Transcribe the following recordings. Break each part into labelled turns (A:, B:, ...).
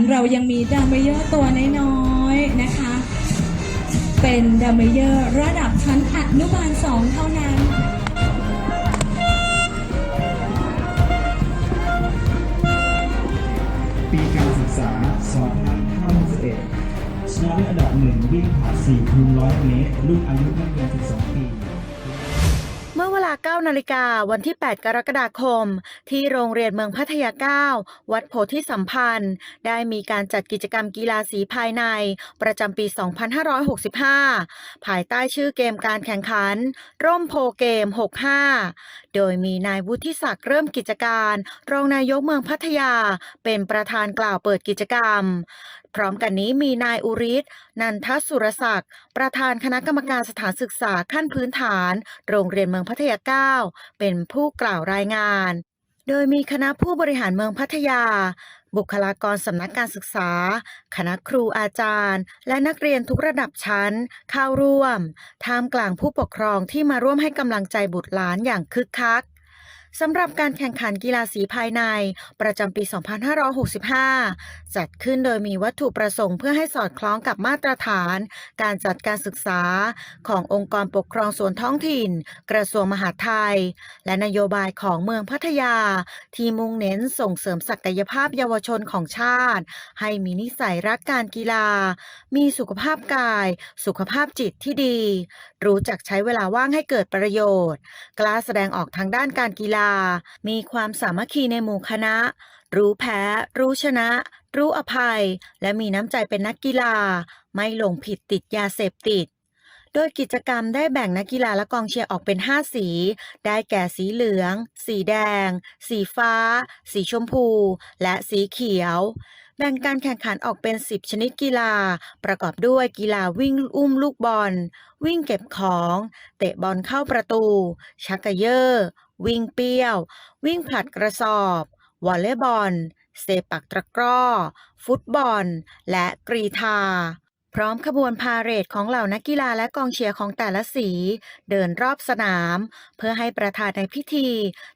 A: นั้นเรายังมีดัมเมเยอร์ตัวน้อยๆนะคะ เป็นดัมเมเยอร์ระดับชั้นอนุบาล 2 เท่านั้น
B: ปีการศึกษา 2561ชนะเลิศอันดับหนึ่งวิ่งผ่าน4คูณร้อยเมตร รุ่นอายุไม่เกิน12 ปี
C: เมื่อเวลา9นาฬิกาวันที่ 8 กรกฎาคม ที่โรงเรียนเมืองพัทยา 9 วัดโพธิสัมพันธ์ ได้มีการจัดกิจกรรมกีฬาสีภายใน ประจำปี 2565 ภายใต้ชื่อเกมการแข่งขัน ร่มโพเกม 65 โดยมีนายวุฒิศักดิ์เริ่มกิจการ รองนายกเมืองพัทยา เป็นประธานกล่าวเปิดกิจกรรมพร้อมกันนี้มีนายอุริศนันทสุรศักดิ์ ประธานคณะกรรมการสถานศึกษาขั้นพื้นฐาน โรงเรียนเมืองพัทยา9เป็นผู้กล่าวรายงาน โดยมีคณะผู้บริหารเมืองพัทยา บุคลากรสำนักการศึกษา คณะครูอาจารย์ และนักเรียนทุกระดับชั้น เข้าร่วมท่ามกลางผู้ปกครองที่มาร่วมให้กำลังใจบุตรหลานอย่างคึกคัก สำหรับการแข่งขันกีฬาสีภายใน ประจำปี 2565 จัดขึ้นโดยมีวัตถุประสงค์เพื่อให้สอดคล้องกับมาตรฐาน การจัดการศึกษาขององค์กรปกครองส่วนท้องถิ่น กระทรวงมหาดไทย และนโยบายของเมืองพัทยา ที่มุ่งเน้นส่งเสริมศักยภาพเยาวชนของชาติ ให้มีนิสัยรักการกีฬา มีสุขภาพกาย สุขภาพจิตที่ดี รู้จักใช้เวลาว่างให้เกิดประโยชน์ กล้าแสดงออกทางด้านการกีฬามีความสามัคคีในหมู่คณะ รู้แพ้ รู้ชนะ รู้อภัย และมีน้ำใจเป็นนักกีฬา ไม่หลงผิดติดยาเสพติด โดยกิจกรรมได้แบ่งนักกีฬาและกองเชียร์ออกเป็น 5 สี ได้แก่สีเหลือง สีแดง สีฟ้า สีชมพู และสีเขียวแบ่งการแข่งขันออกเป็น 10 ชนิดกีฬา ประกอบด้วยกีฬาวิ่งอุ้มลูกบอล วิ่งเก็บของ เตะบอลเข้าประตู ชักกระเยอร์ วิ่งเปี้ยว วิ่งผลัดกระสอบ วอลเลย์บอล เซปักตะกร้อ ฟุตบอล และกรีธาพร้อมขบวนพาเหรดของเหล่านักกีฬาและกองเชียร์ของแต่ละสี เดินรอบสนาม เพื่อให้ประธานในพิธี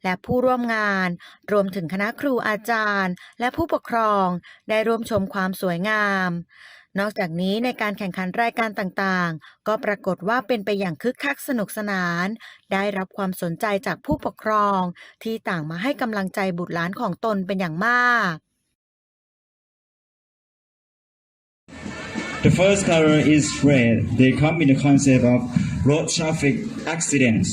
C: และผู้ร่วมงาน รวมถึงคณะครูอาจารย์ และผู้ปกครองได้ร่วมชมความสวยงาม นอกจากนี้ในการแข่งขันรายการต่างๆ ก็ปรากฏว่าเป็นไปอย่างคึกคักสนุกสนาน ได้รับความสนใจจากผู้ปกครอง ที่ต่างมาให้กำลังใจบุตรหลานของตนเป็นอย่างมาก
D: The first color is red. They come in the concept of road traffic accidents.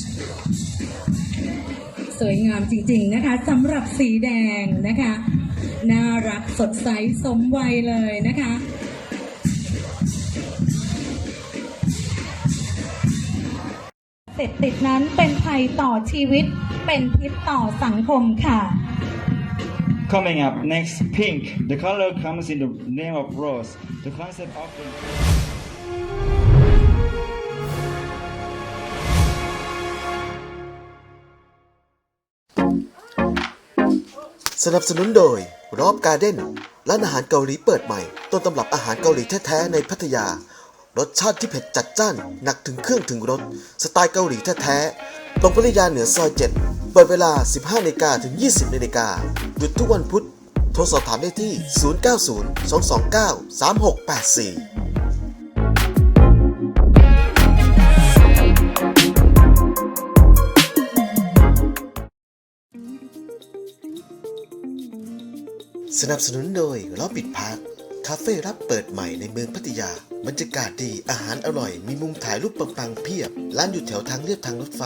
A: สวยงามจริงๆนะคะสำหรับสีแดงนะคะ น่ารักสดใสสมวัยเลยนะคะ สพติดนั้นเป็นภัยต่อชีวิต เป็นพิษต่อสังคมค่ะ
D: Coming up next, pink. The color comes in the name of rose. The concept of the
E: สนับสนุนโดยรอบการ์เด้นร้านอาหารเกาหลีเปิดใหม่ ต้นตำรับอาหารเกาหลีแท้ ๆ ในพัทยา รสชาติที่เผ็ดจัดจ้าน หนักถึงเครื่องถึงรส สไตล์เกาหลีแท้ๆ ตรงปริยาเหนือซอย 7 เปิดเวลา 15นาฬิกาถึง 20นาฬิกาหยุดทุกวันพุธ โทรสอบถามได้ที่ 090 229 3684สนับสนุนโดยล้อปิดพาร์ คาเฟ่รับเปิดใหม่ในเมืองพัทยา บรรยากาศดี อาหารอร่อย มีมุมถ่ายรูปปังๆเพียบ ร้านอยู่แถวทางเลียบทางรถไฟ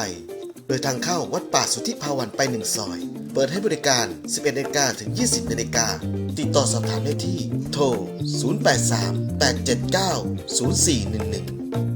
E: โดยทางเข้าวัดป่าสุทธิภาวันไปหนึ่งซอย เปิดให้บริการ 11นาฬิกาถึง 20นาฬิกา ติดต่อสอบถามได้ที่ โทร 083 879 0411